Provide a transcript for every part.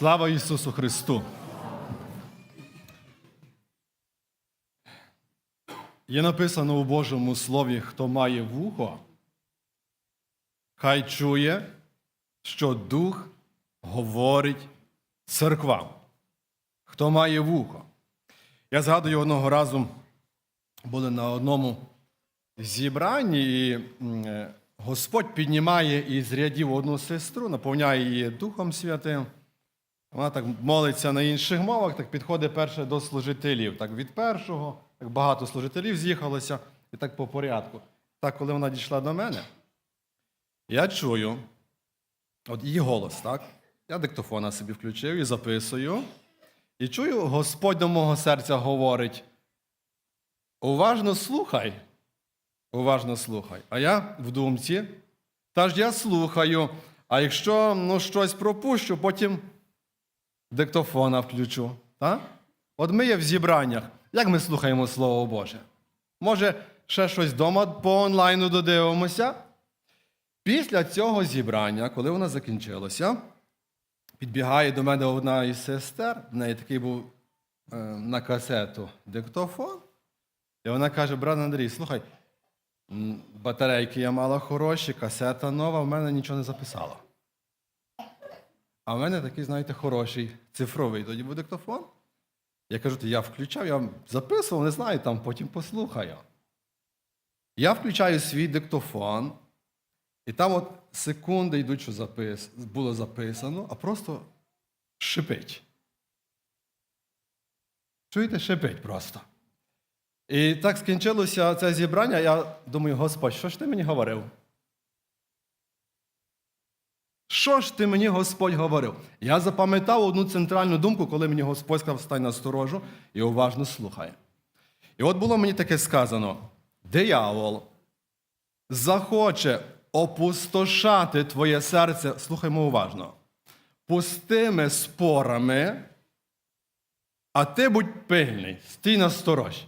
Слава Ісусу Христу! Є написано у Божому Слові, хто має вухо, хай чує, що Дух говорить церквам. Хто має вухо. Я згадую одного разу, були на одному зібранні, і е, Господь піднімає із рядів одну сестру, наповняє її Духом Святим. Вона так молиться на інших мовах, так підходить перше до служителів. Так від першого, так багато служителів з'їхалося, і так по порядку. Так, коли вона дійшла до мене, я чую, от її голос, так? Я диктофона собі включив і записую. І чую, Господь до мого серця говорить: уважно слухай, уважно слухай. А я в думці, та ж я слухаю, а якщо ну, щось пропущу, потім диктофона включу. Так? От ми є в зібраннях. Як ми слухаємо Слово Боже? Може, ще щось вдома по онлайну додивимося? Після цього зібрання, коли воно закінчилося, підбігає до мене одна із сестер, в неї такий був е, на касету диктофон. І вона каже: брат Андрій, слухай, батарейки я мала хороші, касета нова, в мене нічого не записала. А в мене такий, знаєте, хороший цифровий тоді був диктофон. Я кажу, я включав, я записував, не знаю, там потім послухаю. Я включаю свій диктофон, і там от секунди йдуть, що запис... було записано, а просто шипить. Чуєте, шипить просто. І так скінчилося це зібрання. Я думаю, Господь, що ж ти мені говорив? Що ж ти мені Господь говорив? Я запам'ятав одну центральну думку, коли мені Господь сказав, стань на сторожу і уважно слухай. І от було мені таке сказано: диявол захоче опустошати твоє серце, слухаймо уважно, пустими спорами, а ти будь пильний, стій на сторожі.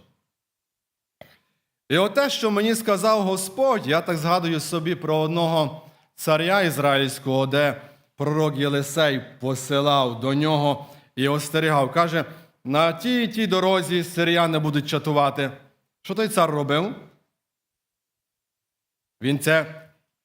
І оте, що мені сказав Господь, я так згадую собі про одного царя ізраїльського, де пророк Єлисей посилав до нього і остерігав. Каже, на тій і тій дорозі сиріяни будуть чатувати. Що той цар робив? Він це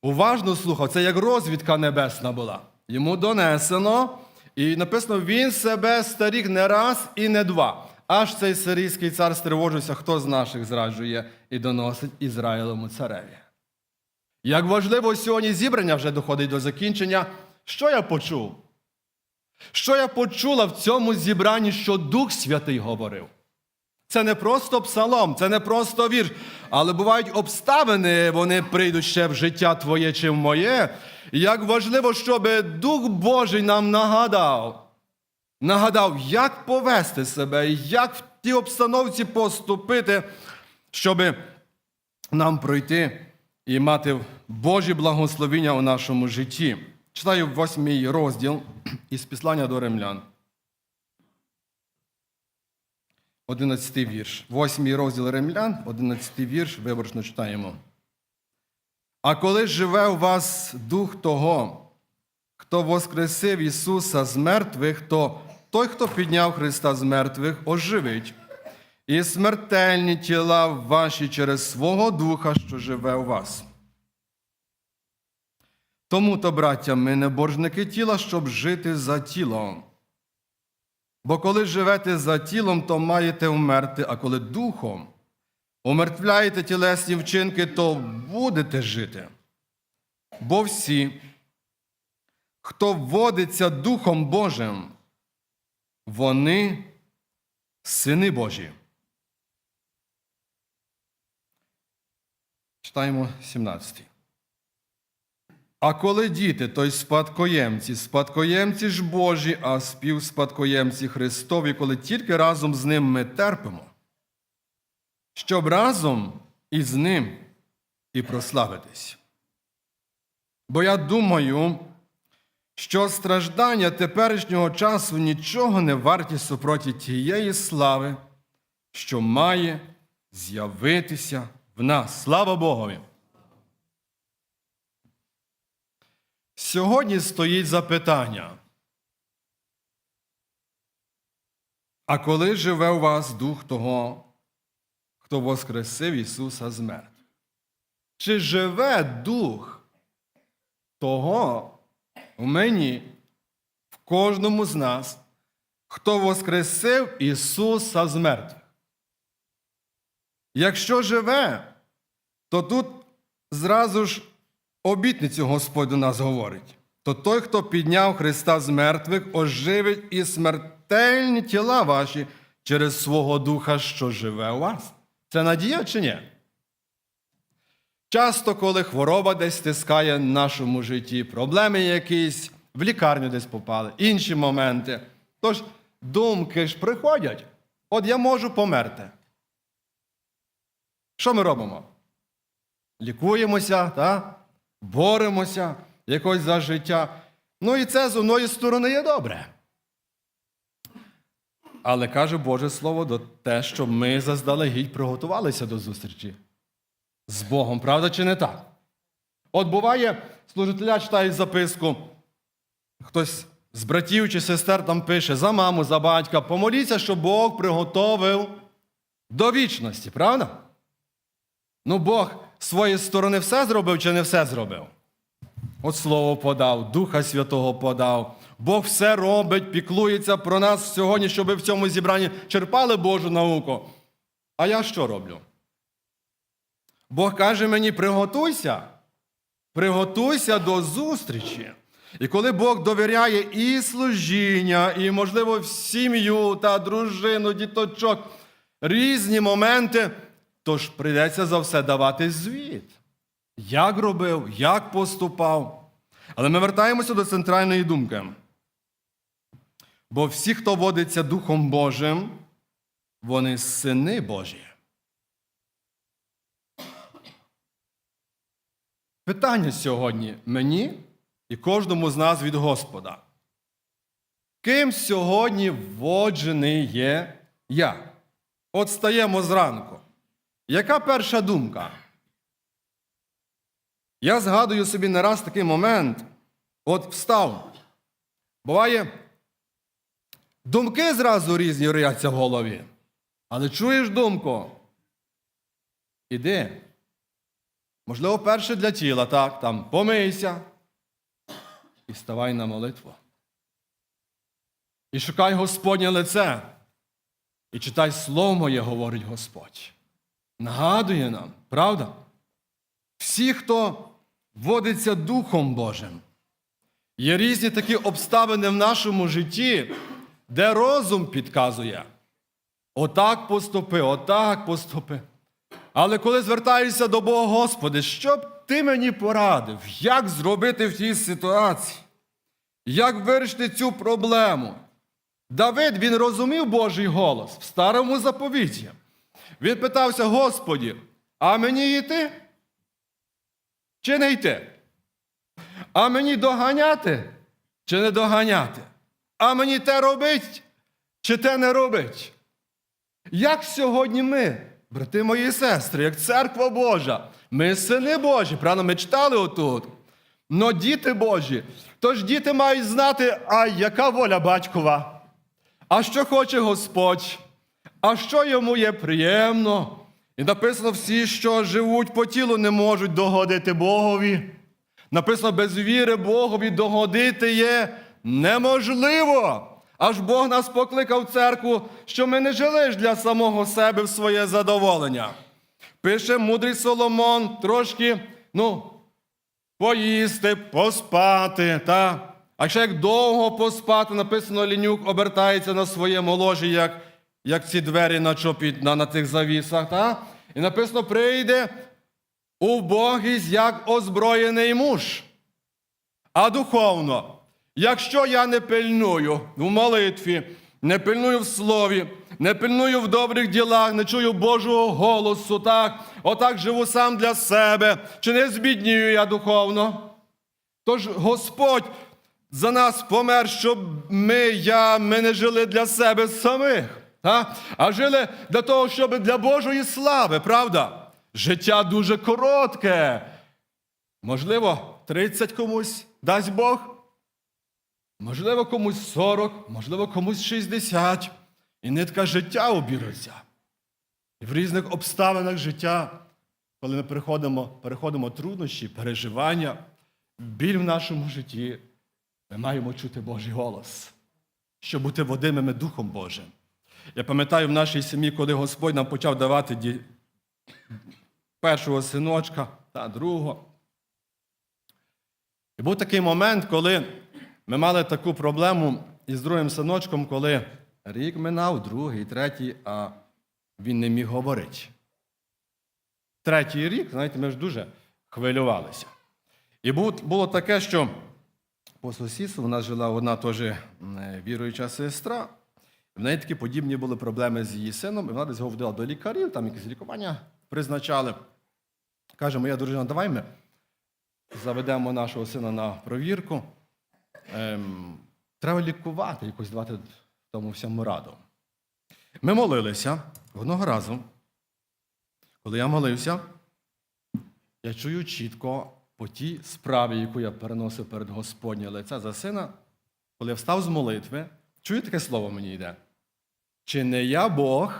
уважно слухав, це як розвідка небесна була. Йому донесено, і написано, він себе старік не раз і не два. Аж цей сирійський цар стривожився, хто з наших зраджує і доносить Ізраїлевому цареві. Як важливо сьогодні зібрання вже доходить до закінчення, що я почув? Що я почула в цьому зібранні, що Дух Святий говорив? Це не просто псалом, це не просто вірш, але бувають обставини, вони прийдуть ще в життя твоє чи в моє. І як важливо, щоб Дух Божий нам нагадав, нагадав, як повести себе, як в тій обстановці поступити, щоб нам пройти і мати Божі благословення у нашому житті. Читаю восьмий розділ із післання до римлян. Одинадцятий вірш. Восьмий розділ римлян, одинадцятий вірш, виборочно читаємо. А коли живе у вас дух того, хто воскресив Ісуса з мертвих, то той, хто підняв Христа з мертвих, оживить. І смертельні тіла ваші через свого Духа, що живе у вас. Тому то, браття, ми не боржники тіла, щоб жити за тілом. Бо коли живете за тілом, то маєте вмерти, а коли духом умертвляєте тілесні вчинки, то будете жити. Бо всі, хто вводиться Духом Божим, вони сини Божі. Читаємо 17. А коли діти, то й спадкоємці, спадкоємці ж Божі, а співспадкоємці Христові, коли тільки разом з ним ми терпимо, щоб разом із ним і прославитись. Бо я думаю, що страждання теперішнього часу нічого не варті супроти тієї слави, що має з'явитися в нас. Слава Богові! Сьогодні стоїть запитання. А коли живе у вас дух того, хто воскресив Ісуса з мертвих? Чи живе дух того в мені, в кожному з нас, хто воскресив Ісуса з мертвих? Якщо живе, то тут зразу ж обітницю Господь до нас говорить. То той, хто підняв Христа з мертвих, оживить і смертельні тіла ваші через свого Духа, що живе у вас. Це надія чи ні? Часто, коли хвороба десь стискає в нашому житті, проблеми якісь, в лікарню десь попали, інші моменти. Тож думки ж приходять, от я можу померти. Що ми робимо? Лікуємося, та? боремося якось за життя. Ну і це з одної сторони є добре. Але каже Боже Слово до те, що ми заздалегідь приготувалися до зустрічі з Богом, правда чи не так? От буває, служителя читають записку, хтось з братів чи сестер там пише за маму, за батька, помоліться, щоб Бог приготовив до вічності, правда? Ну, Бог своєї сторони все зробив чи не все зробив? От слово подав, Духа Святого подав. Бог все робить, піклується про нас сьогодні, щоб в цьому зібранні черпали Божу науку. А я що роблю? Бог каже мені: приготуйся, приготуйся до зустрічі. І коли Бог довіряє і служіння, і, можливо, сім'ю та дружину, діточок, різні моменти, то ж прийдеться за все давати звіт. Як робив, як поступав. Але ми вертаємося до центральної думки. Бо всі, хто водиться Духом Божим, вони сини Божі. Питання сьогодні мені і кожному з нас від Господа. Ким сьогодні воджений є я? От стаємо зранку. Яка перша думка? Я згадую собі не раз такий момент, от встав. Буває, думки зразу різні рояться в голові. Але чуєш думку? Іди. Можливо, перше для тіла, так, там помийся і ставай на молитву. І шукай Господнє лице. І читай слово моє, говорить Господь. Нагадує нам, правда? Всі, хто водиться Духом Божим, є різні такі обставини в нашому житті, де розум підказує. Отак поступи, отак поступи. Але коли звертаюся до Бога, Господи, що б ти мені порадив, як зробити в тій ситуації? Як вирішити цю проблему? Давид він розумів Божий голос в старому заповіті. Він питався, Господі, а мені йти? Чи не йти? А мені доганяти чи не доганяти? А мені те робить, чи те не робить? Як сьогодні ми, брати мої сестри, як церква Божа, ми сини Божі, правда, ми читали отут. Но діти Божі. Тож діти мають знати, а яка воля батькова, а що хоче Господь, а що йому є приємно. І написано, всі, що живуть по тілу, не можуть догодити Богові. Написано, без віри Богові догодити є неможливо. Аж Бог нас покликав в церкву, що ми не жили ж для самого себе в своє задоволення. Пише мудрий Соломон трошки, ну, поїсти, поспати. Та? А ще як довго поспати, написано, лінюк обертається на своєму ложі, як, як ці двері на чопіт, на, на цих завісах. Та? І написано, прийде у Богість як озброєний муж. А духовно, якщо я не пильную в молитві, не пильную в слові, не пильную в добрих ділах, не чую Божого голосу, так, отак живу сам для себе, чи не збіднію я духовно? Тож Господь за нас помер, щоб ми, я, ми не жили для себе самих, та? а жили для того, щоб для Божої слави, правда? Життя дуже коротке. Можливо, 30 комусь дасть Бог. Можливо, комусь 40, можливо, комусь 60. і нитка життя обірветься. І в різних обставинах життя, коли ми переходимо, переходимо труднощі, переживання, біль в нашому житті, ми маємо чути Божий голос, щоб бути водимими Духом Божим. Я пам'ятаю в нашій сім'ї, коли Господь нам почав давати ді... першого синочка та другого. І був такий момент, коли ми мали таку проблему із другим синочком, коли рік минав, другий, третій, а він не міг говорити. Третій рік, знаєте, ми ж дуже хвилювалися. І було таке, що по сусідству в нас жила одна теж е, віруюча сестра. В неї такі подібні були проблеми з її сином, і вона десь його вдала до лікарів, там якесь лікування призначали. Каже, моя дружина, давай ми заведемо нашого сина на провірку. Ем, треба лікувати, якось давати тому всьому раду. Ми молилися одного разу, коли я молився, я чую чітко по тій справі, яку я переносив перед Господнє лице за сина, коли я встав з молитви, чую таке слово мені йде. Чи не я Бог,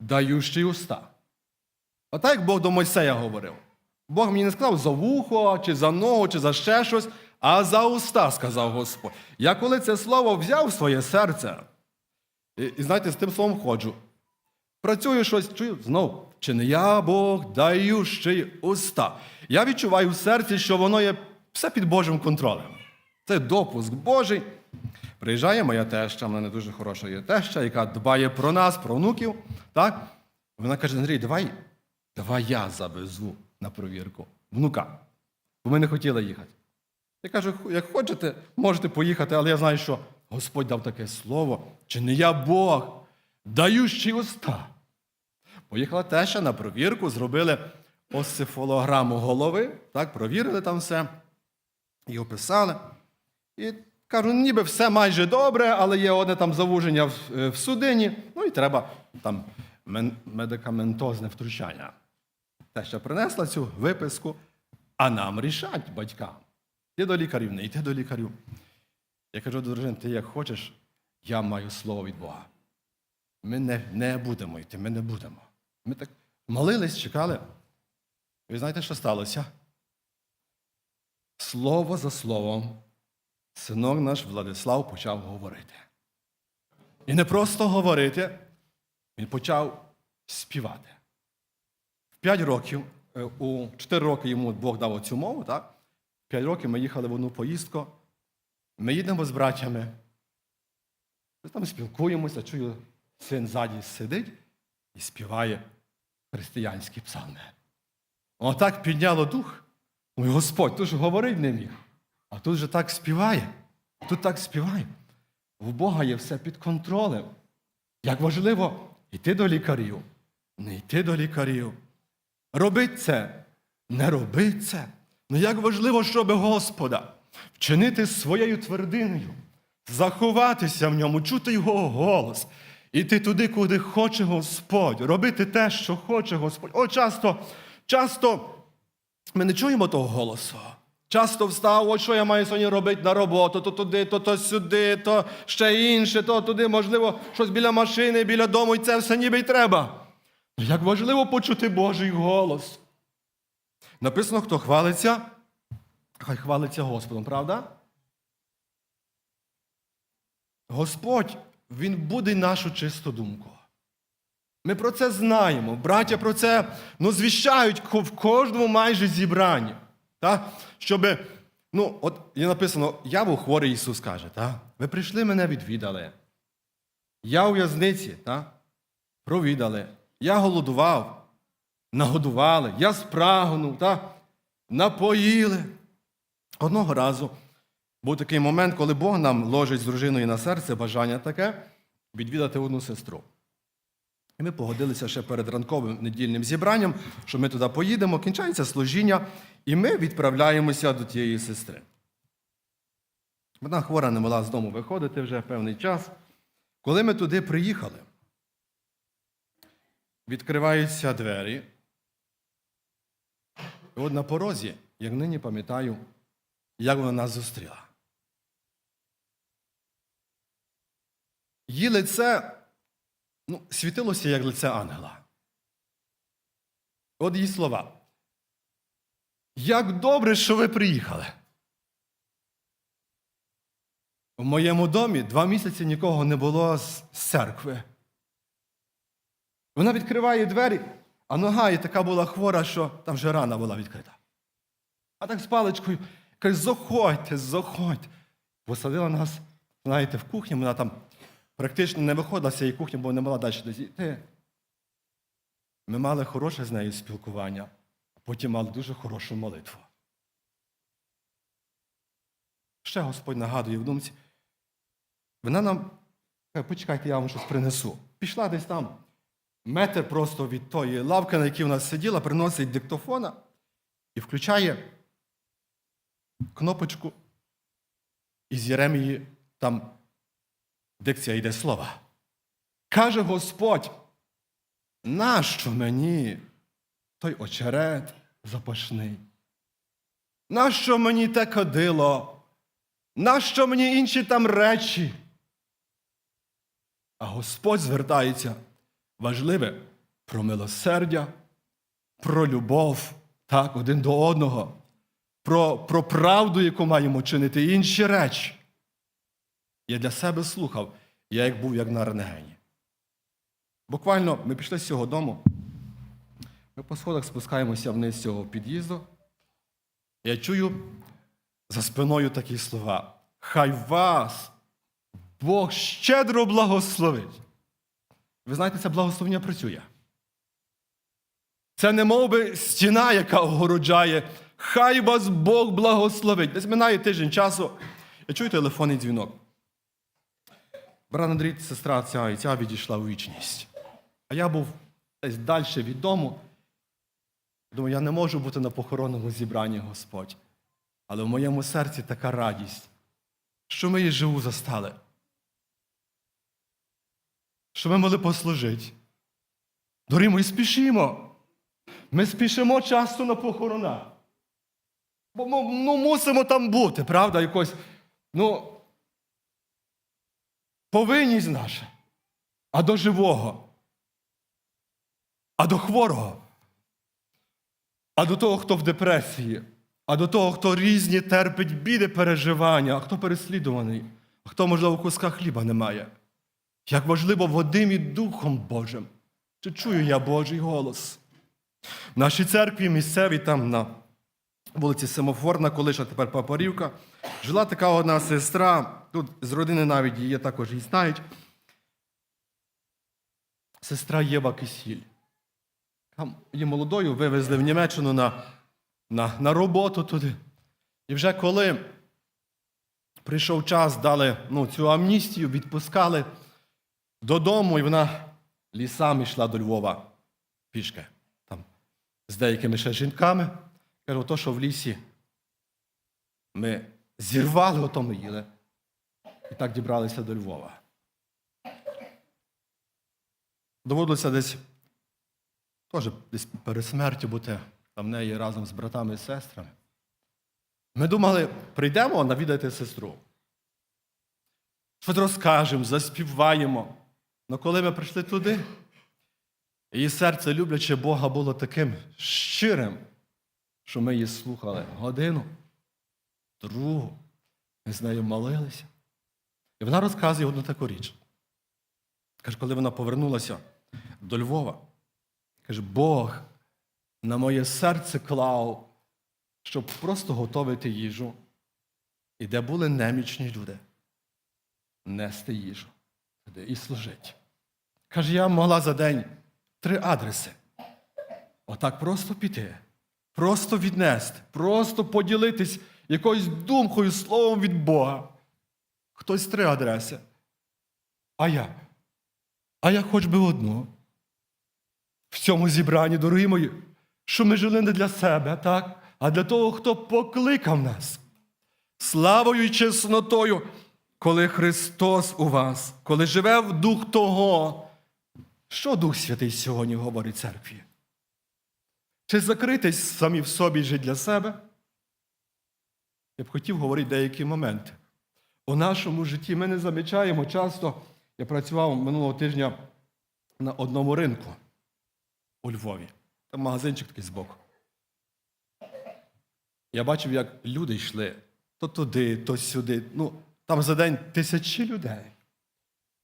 даючий уста? Отак як Бог до Мойсея говорив. Бог мені не сказав за вухо, чи за ногу, чи за ще щось, а за уста, сказав Господь. Я коли це слово взяв в своє серце, і, і знаєте, з тим словом ходжу. Працюю щось, чую знов. Чи не я Бог даючий уста? Я відчуваю в серці, що воно є все під Божим контролем. Це допуск Божий. Приїжджає моя теща, в мене дуже хороша є теща, яка дбає про нас, про внуків. Так? Вона каже: Андрій, давай, давай я завезу на провірку внука. Бо ми не хотіли їхати. Я кажу, як хочете, можете поїхати, але я знаю, що Господь дав таке слово, чи не я Бог, даючий уста. Поїхала теща на провірку, зробили осифолограму голови, так, провірили там все, і описали. І кажу, «Ну, ніби все майже добре, але є одне там завуження в, е, в судині, ну і треба там медикаментозне втручання. Теща принесла цю виписку, а нам рішать батькам. Йди до лікарів, не йти до лікарів. Я кажу до дружини, ти як хочеш, я маю слово від Бога. Ми не, не будемо йти, ми не будемо. Ми так молились, чекали. Ви знаєте, що сталося? Слово за словом, синок наш Владислав почав говорити. І не просто говорити, він почав співати. В 5 років, е, у 4 роки йому Бог дав цю мову, так? В 5 років ми їхали в одну поїздку. Ми їдемо з братями. Ми там спілкуємося, чую, син ззаді сидить і співає християнські псалми. Отак підняло дух. Ой, Господь, тут ж говорить не міг. А тут же так співає. Тут так співає. В Бога є все під контролем. Як важливо йти до лікарів, не йти до лікарів. Робить це, не робить це. Ну як важливо, щоб Господа вчинити своєю твердиною, заховатися в ньому, чути його голос, іти туди, куди хоче Господь, робити те, що хоче Господь. О, часто, часто ми не чуємо того голосу. Часто встав, от що я маю сьогодні робити на роботу, то туди, то, то сюди, то ще інше, то туди, можливо, щось біля машини, біля дому, і це все ніби й треба. Ну, Як важливо почути Божий голос. Написано, хто хвалиться, хай хвалиться Господом, правда? Господь, Він буде нашу чисту думку. Ми про це знаємо. Браття про це ну, звіщають в кожному майже зібранні. Та? Щоб, ну, от є написано, я був хворий, Ісус каже, та? ви прийшли мене відвідали. Я у в'язниці, та? провідали. Я голодував, нагодували, я спрагнув, та? напоїли. Одного разу був такий момент, коли Бог нам ложить з дружиною на серце бажання таке відвідати одну сестру. І ми погодилися ще перед ранковим недільним зібранням, що ми туди поїдемо, кінчається служіння, і ми відправляємося до тієї сестри. Вона хвора не могла з дому виходити вже певний час. Коли ми туди приїхали, відкриваються двері. І от на порозі, як нині пам'ятаю, як вона нас зустріла. Її лице ну, світилося як лице ангела. От її слова. Як добре, що ви приїхали. В моєму домі два місяці нікого не було з церкви. Вона відкриває двері, а нога її така була хвора, що там вже рана була відкрита. А так з паличкою каже, заходьте, заходьте. Посадила нас, знаєте, в кухні, вона там практично не виходила з цієї кухні, бо не могла далі десь йти. Ми мали хороше з нею спілкування, а потім мали дуже хорошу молитву. Ще Господь нагадує в думці. Вона нам почекайте, я вам щось принесу. Пішла десь там метр просто від тої лавки, на якій вона сиділа, приносить диктофона і включає кнопочку. І з Єремії там дикція йде слова. Каже Господь, нащо мені той очерет запашний? Нащо мені те кадило? Нащо мені інші там речі? А Господь звертається важливе про милосердя, про любов, так, один до одного, про, про правду, яку маємо чинити, інші речі. Я для себе слухав, я як був як на рентгені. Буквально ми пішли з цього дому, ми по сходах спускаємося вниз з цього під'їзду. Я чую за спиною такі слова. Хай вас Бог щедро благословить. Ви знаєте, це благословення працює. Це не мов би стіна, яка огороджає. Хай вас Бог благословить. Десь минає тиждень часу. Я чую телефонний дзвінок. Брат Андрій, сестра ця і ця відійшла у вічність. А я був десь далі від дому. Думаю, я не можу бути на похоронному зібранні, Господь. Але в моєму серці така радість, що ми її живу застали. Що ми могли послужити. Дорогі ми спішимо. Ми спішимо часто на похорона. Бо ну, мусимо там бути, правда, якось. Ну, повинність наша. А до живого. А до хворого. А до того, хто в депресії, а до того, хто різні терпить біди переживання, а хто переслідуваний, а хто, можливо, куска хліба не має. Як важливо Вадим і Духом Божим. Чи чую я Божий голос? В нашій церкві місцевій там на вулиці Семофорна, колишня тепер Папарівка, жила така одна сестра, тут з родини навіть її також її знають. Сестра Єва Кисіль. Там її молодою вивезли в Німеччину на, на, на роботу туди. І вже коли прийшов час, дали ну, цю амністію, відпускали додому, і вона лісами йшла до Львова пішки. Там, з деякими ще жінками. Каже, то, що в лісі ми зірвали, ото ми їли. І так дібралися до Львова. Доводилося десь теж десь перед смертю бути там неї разом з братами і сестрами. Ми думали, прийдемо навідати сестру. Щось розкажемо, заспіваємо. Але коли ми прийшли туди, її серце, любляче Бога, було таким щирим, що ми її слухали годину, другу, ми з нею молилися. І вона розказує одну таку річ. Каже, коли вона повернулася до Львова, каже, Бог на моє серце клав, щоб просто готувати їжу. І де були немічні люди, нести їжу і служити. Каже, я могла за день три адреси. Отак просто піти, просто віднести, просто поділитись якоюсь думкою, словом від Бога. Хтось три адреси. А я? А я хоч би одну. В цьому зібранні, дорогі мої, що ми жили не для себе, так? а для того, хто покликав нас. Славою і чеснотою, коли Христос у вас, коли живе в Дух того, що Дух Святий сьогодні говорить церкві? Чи закритись самі в собі жити для себе? Я б хотів говорити деякі моменти. У нашому житті ми не замічаємо часто, я працював минулого тижня на одному ринку у Львові. Там магазинчик такий збоку. Я бачив, як люди йшли то туди, то сюди. Ну, там за день тисячі людей.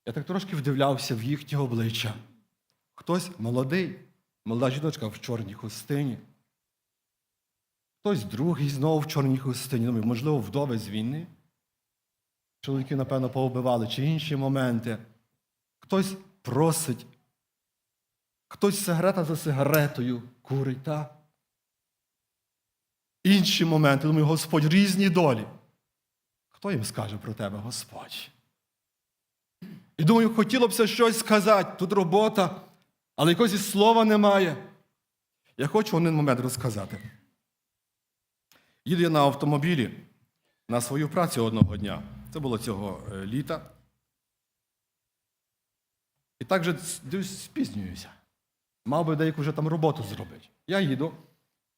Я так трошки вдивлявся в їхні обличчя. Хтось молодий, молода жіночка в чорній хустині. Хтось другий знову в чорній хустині. Думаю, можливо, вдови з війни. Чоловіки, напевно, повбивали чи інші моменти. Хтось просить, хтось сигарета за сигаретою курить, та? Інші моменти, думаю, Господь, різні долі. Хто їм скаже про тебе, Господь? І думаю, хотілося б щось сказати, тут робота, але якогось і слова немає. Я хочу один момент розказати. Їду я на автомобілі на свою працю одного дня. Це було цього е, літа. І так же спізнююся. Мав би деяку вже там роботу зробити. Я їду,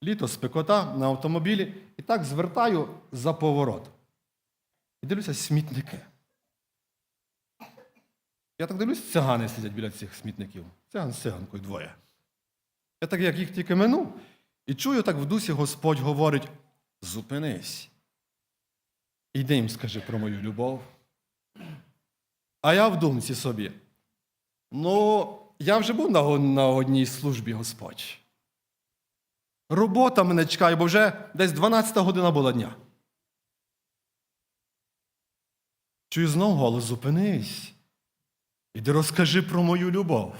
літо спекота на автомобілі, і так звертаю за поворот. І дивлюся смітники. Я так дивлюсь, цигани сидять біля цих смітників. Циган з циганкою двоє. Я так, як їх тільки минув, і чую, так в дусі Господь говорить: зупинись. Іди їм скажи про мою любов. А я в думці собі. Ну, я вже був на, одній службі, Господь. Робота мене чекає, бо вже десь 12 година була дня. Чую знов голос, зупинись. Іди розкажи про мою любов.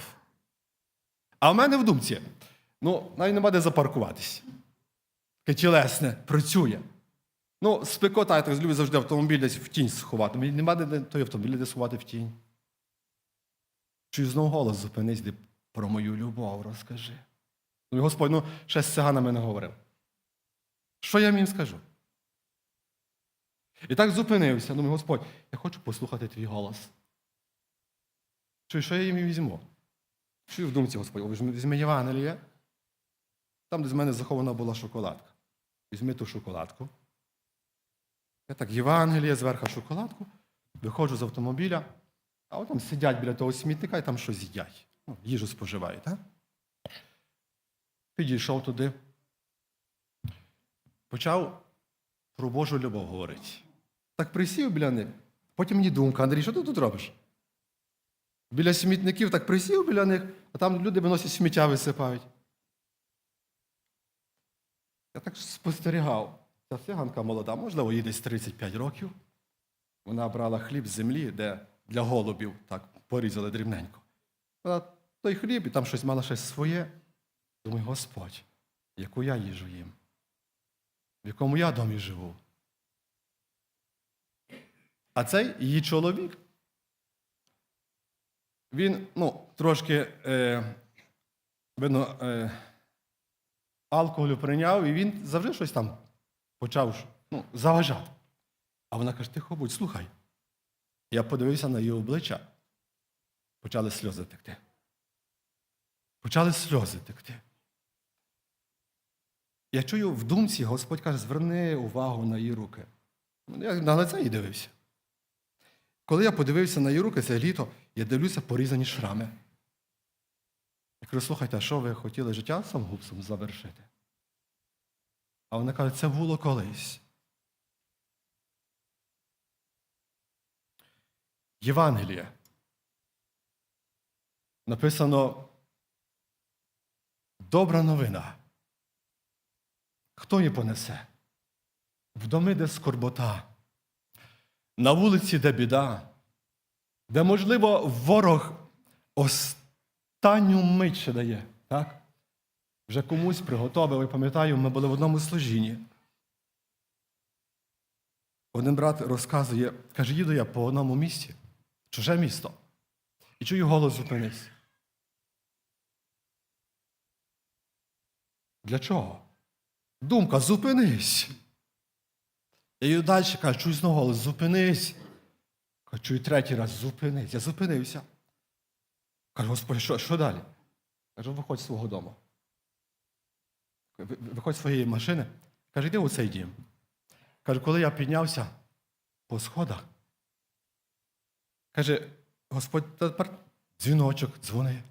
А в мене в думці, ну, навіть нема де запаркуватись. Тілесне працює. Ну, спекота, я так люблю завжди автомобіль десь в тінь сховати. Мені нема де той автомобіль де сховати в тінь. Чую знов голос, зупинись, де про мою любов розкажи. Ну, і Господь, ну, ще з циганами не говорив. Що я їм скажу? І так зупинився. Думаю, Господь, я хочу послухати твій голос. Чую, що я їм візьму? Чую в думці, Господь, «О, візьми Євангеліє. Там, де з мене захована була шоколадка. Візьми ту шоколадку. Я так, Євангеліє, зверху шоколадку, виходжу з автомобіля, а от там сидять біля того смітника і там щось їдять. Ну, їжу споживають, так? Підійшов туди. Почав про Божу любов говорити. Так присів біля них. Потім мені думка, Андрій, що ти тут робиш? Біля смітників так присів біля них, а там люди виносять сміття висипають. Я так спостерігав. Ця циганка молода, можливо, їй десь 35 років. Вона брала хліб з землі, де для голубів так порізали дрібненько. Вона той хліб і там щось мала щось своє. Думаю, Господь, яку я їжу їм, в якому я домі живу. А цей її чоловік, він ну, трошки е, видно, е, алкоголю прийняв, і він завжди щось там почав ну, заважати. А вона каже: тихо будь, слухай. Я подивився на її обличчя. Почали сльози текти. Почали сльози текти. Я чую в думці, Господь каже, зверни увагу на її руки. Я на лице їй дивився. Коли я подивився на її руки це літо, я дивлюся порізані шрами. Я кажу, слухайте, а що ви хотіли життя самогубством завершити? А вона каже, це було колись. Євангеліє. Написано добра новина. Хто її понесе? В доми, де скорбота, на вулиці, де біда, де, можливо, ворог останню мить ще дає. Так? Вже комусь приготовив, і пам'ятаю, ми були в одному служінні. Один брат розказує, каже, їду я по одному місці, чуже місто, і чую голос зупинись. Для чого? Думка, зупинись. Я їду далі, кажу, чую знову голос, зупинись. Чую третій раз, зупинись. Я зупинився. Кажу, Господи, що, що далі? Кажу, виходь з свого дому. Виходь з своєї машини. Каже, йди у цей дім. Каже, коли я піднявся по сходах, каже, Господь тепер дзвіночок дзвони.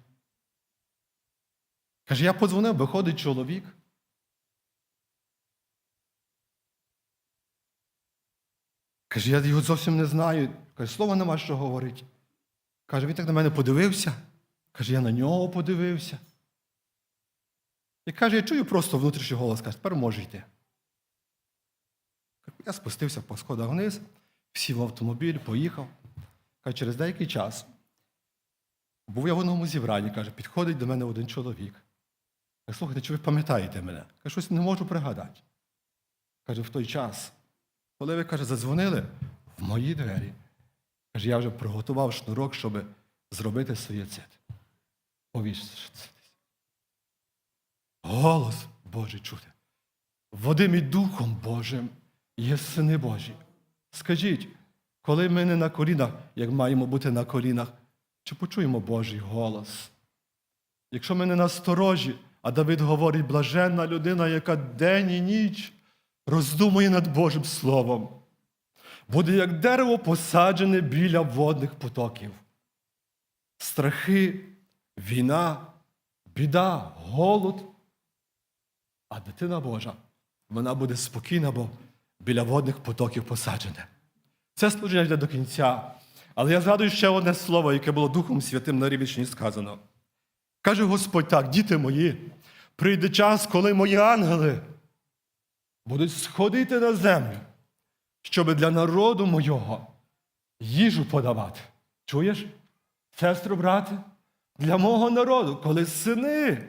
Каже, я подзвонив, виходить чоловік. Каже, я його зовсім не знаю. Каже, слова нема що говорити. Каже, він так на мене подивився. Каже, я на нього подивився. І каже, я чую просто внутрішній голос, каже, тепер може йти. Я спустився по сходах вниз, сів в автомобіль, поїхав. Каже, через деякий час був я в одному зібранні, каже, підходить до мене один чоловік. Каже, слухайте, чи ви пам'ятаєте мене? Каже, щось не можу пригадати. Каже, в той час, коли ви, каже, задзвонили в мої двері, каже, я вже приготував шнурок, щоб зробити суєцид. Повіситись. Голос Божий чути. Водим і Духом Божим є сини Божі. Скажіть, коли ми не на колінах, як маємо бути на колінах, чи почуємо Божий голос? Якщо ми не насторожі, а Давид говорить, блаженна людина, яка день і ніч роздумує над Божим Словом, буде як дерево посаджене біля водних потоків. Страхи, війна, біда, голод. А дитина Божа, вона буде спокійна, бо біля водних потоків посаджене. Це служення йде до кінця. Але я згадую ще одне слово, яке було Духом Святим на Рівічні сказано. Каже Господь так, діти мої, прийде час, коли мої ангели будуть сходити на землю, щоб для народу мого їжу подавати. Чуєш? Сестру, брате, для мого народу, коли сини,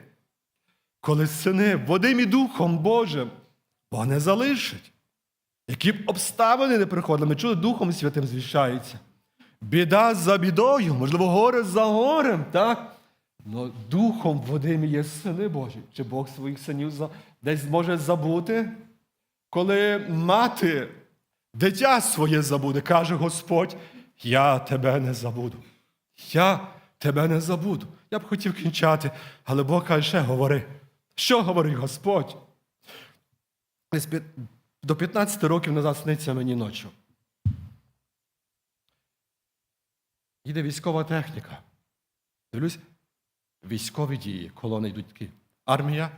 коли сини Водим і Духом Божим, Бог не залишить. Які б обставини не приходили, ми чули Духом Святим звіщається. Біда за бідою, можливо, горе за горем, так? Но Духом Водимі є сини Божі. Чи Бог своїх синів десь може забути? Коли мати дитя своє забуде, каже Господь, я тебе не забуду. Я тебе не забуду. Я б хотів кінчати, але Бог каже, ще говори. Що говорить Господь? До 15 років назад сниться мені ночі. Їде військова техніка. Дивлюсь, військові дії, колони йдуть такі. Армія,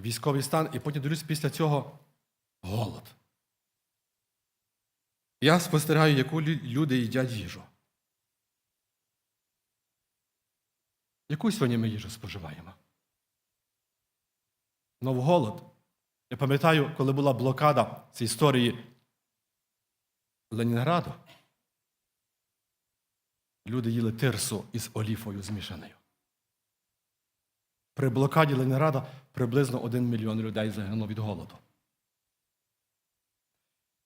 військовий стан, і потім дивлюсь після цього голод. Я спостерігаю, яку люди їдять їжу. Яку сьогодні ми їжу споживаємо? Ну, голод. Я пам'ятаю, коли була блокада з історії Ленінграду, люди їли тирсу із оліфою змішаною. При блокаді Ленінграда приблизно один мільйон людей загинуло від голоду.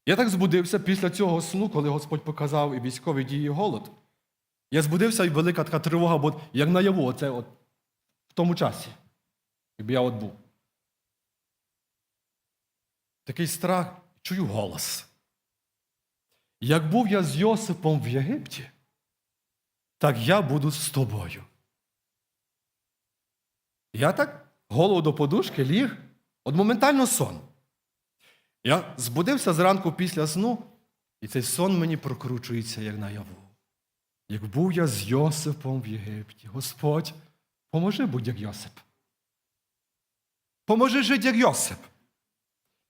Я так збудився після цього сну, коли Господь показав і військові дії і голод. Я збудився і велика така тривога, бо як наяву, оце от в тому часі, якби я от був. Такий страх, чую голос. Як був я з Йосипом в Єгипті, так я буду з тобою. Я так голову до подушки ліг, от моментально сон. Я збудився зранку після сну, і цей сон мені прокручується як наяву. Як був я з Йосипом в Єгипті, Господь, поможи будь як Йосип. Поможи жити як Йосип,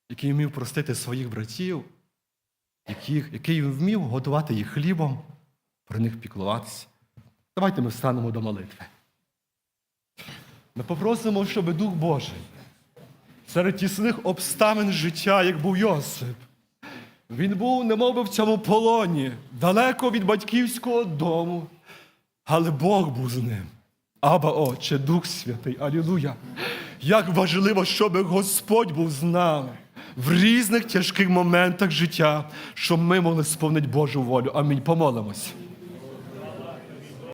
який вмів простити своїх братів, яких, який вмів готувати їх хлібом, про них піклуватися. Давайте ми встанемо до молитви. Ми попросимо, щоб Дух Божий серед тісних обставин життя, як був Йосип, він був, немов в цьому полоні, далеко від батьківського дому, але Бог був з ним. Аба, Отче, Дух Святий, Алілуя! Як важливо, щоб Господь був з нами в різних тяжких моментах життя, щоб ми могли сповнити Божу волю. Амінь. Помолимось.